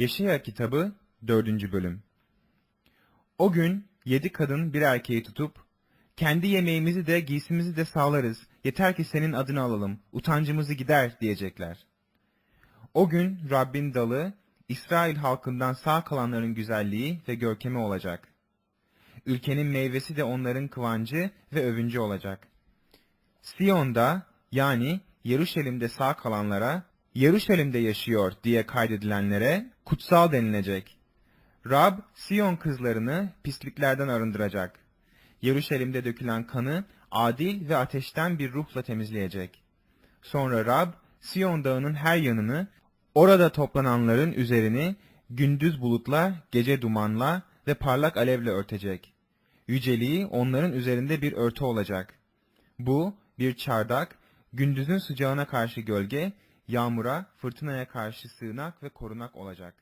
Yeşaya kitabı 4. bölüm O gün yedi kadın bir erkeği tutup, kendi yemeğimizi de giysimizi de sağlarız, yeter ki senin adını alalım, utancımızı gider diyecekler. O gün Rabbin dalı, İsrail halkından sağ kalanların güzelliği ve görkemi olacak. Ülkenin meyvesi de onların kıvancı ve övüncü olacak. Siyon'da yani Yeruşalim'de sağ kalanlara, Yeruşalim'de yaşıyor diye kaydedilenlere kutsal denilecek. Rab, Siyon kızlarını pisliklerden arındıracak. Yeruşalim'de dökülen kanı adil ve ateşten bir ruhla temizleyecek. Sonra Rab, Siyon dağının her yanını, orada toplananların üzerini gündüz bulutla, gece dumanla ve parlak alevle örtecek. Yüceliği onların üzerinde bir örtü olacak. Bu bir çardak, gündüzün sıcağına karşı gölge, yağmura, fırtınaya karşı sığınak ve korunak olacak.